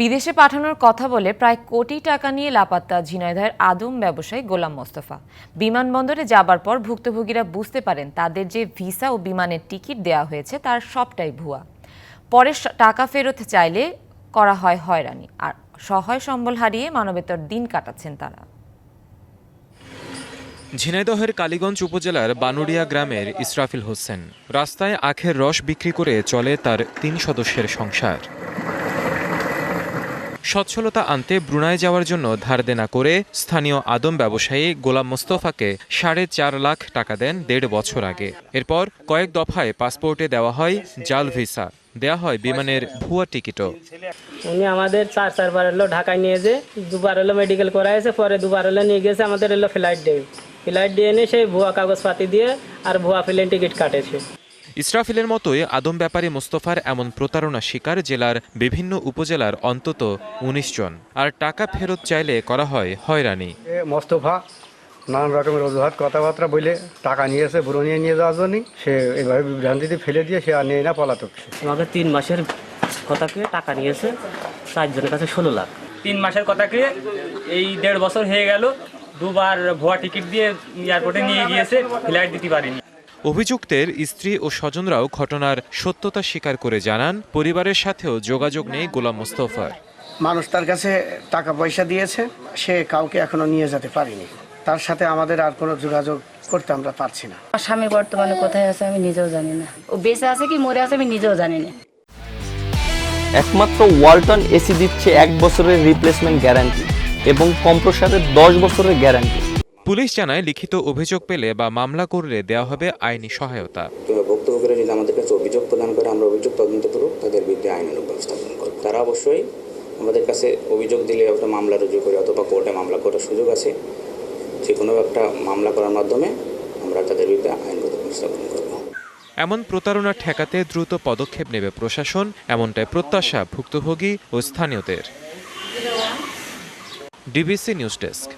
বিদেশে পাঠানোর কথা বলে প্রায় কোটি টাকা নিয়ে লাপাত্তা ঝিনাইদহের আদম ব্যবসায়ী গোলাম মোস্তফা। বিমানবন্দরে যাবার পর ভুক্তভোগীরা বুঝতে পারেন তাদের যে ভিসা ও বিমানের টিকিট দেওয়া হয়েছে তার সবটাই ভুয়া। পরে টাকা ফেরত চাইলে করা হয় হয়রানি আর সহায় সম্বল হারিয়ে মানবেতর দিন কাটাচ্ছেন তারা। ঝিনাইদহের কালীগঞ্জ উপজেলার বানুরিয়া গ্রামের ইসরাফিল হোসেন। রাস্তায় আখের রস বিক্রি করে চলে তার তিন সদস্যের সংসার। সচ্ছলতা আনতে ব্রুনাই যাওয়ার জন্য ধার দেনা করে স্থানীয় আদম ব্যবসায়ী গোলাম মোস্তফাকে সাড়ে চার লাখ টাকা দেন দেড় বছর আগে। এরপর কয়েক দফায় পাসপোর্টে দেওয়া হয় জাল ভিসা। দেয়া হয় বিমানের ভুয়া টিকিটও। উনি আমাদের চার চারবার এলো ঢাকায় নিয়ে যে, দুবার এলো মেডিকেল করাইছে, পরে দুবার এলো নিয়ে গেছে, আমাদের এলো ফ্লাইট ডে ফ্লাইট দিয়ে এনে সেই ভুয়া কাগজপাতি দিয়ে আর ভুয়া প্লেন টিকিট কাটেছে। ইসরাফিলের মতোই আদম ব্যাপারী মোস্তফার এমন প্রতারণা শিকার জেলার বিভিন্ন উপজেলার অন্তত উনিশ জন। আর টাকা ফেরত চাইলে করা হয় হয়রানি। মোস্তফা নানান রকমের অজুহাত কথাবার্তা বলে টাকা নিয়েছে বুড়ো নিয়ে নিয়ে যাওয়ার জন্য সে এইভাবে বিভ্রান্তিতে ফেলে দিয়ে সে আর নেই না পলাতক। আমাকে তিন মাসের কথাকে টাকা নিয়েছে চারজনের কাছে ষোলো লাখ। তিন মাসের কথাকে এই দেড় বছর হয়ে গেল দুবার ভুয়া টিকিট দিয়ে এয়ারপোর্টে নিয়ে গিয়েছে ফ্লাইট দিতে পারিনি। অভিযুক্তের স্ত্রী ও স্বজনরাও ঘটনার সত্যতা স্বীকার করে জানান পরিবারের সাথেও যোগাযোগ নেই গোলাম মোস্তফার। মানুষ তার কাছে টাকা পয়সা দিয়েছে সে কাউকে এখনও নিয়ে যেতে পারেনি। তার সাথে আমাদের আর কোনো যোগাযোগ করতে আমরা পারছি না। স্বামী বর্তমানে কোথায় আছে আমি নিজেও জানি না। ও বেঁচে আছে কি মরে আছে আমি নিজেও জানি না। একমাত্র ওয়ালটন এসি দিচ্ছে এক বছরের রিপ্লেসমেন্ট গ্যারান্টি এবং কম্প্রসারের দশ বছরের গ্যারান্টি পুলিশ জানায় লিখিত অভিযোগ পেলে বা মামলা করলে দেওয়া হবে আইনি সহায়তা। ভুক্তভোগীরা যদি আমাদের কাছে অভিযোগ প্রদান করে আমরা অভিযোগ তদন্ত করব তাদের বিরুদ্ধে আইনানুগ ব্যবস্থা গ্রহণ করব তারা অবশ্যই আমাদের কাছে অভিযোগ দিলে একটা মামলা রুজু করে অথবা কোর্টে মামলা করার সুযোগ আছে। যে কোনো একটা মামলা করার মাধ্যমে আমরা তাদের বিরুদ্ধে আইনগত ব্যবস্থা গ্রহণ করব। এমন প্রতারণা ঠেকাতে দ্রুত পদক্ষেপ নেবে প্রশাসন এমনটাই প্রত্যাশা ভুক্তভোগী ও স্থানীয়দের। DBC news desk.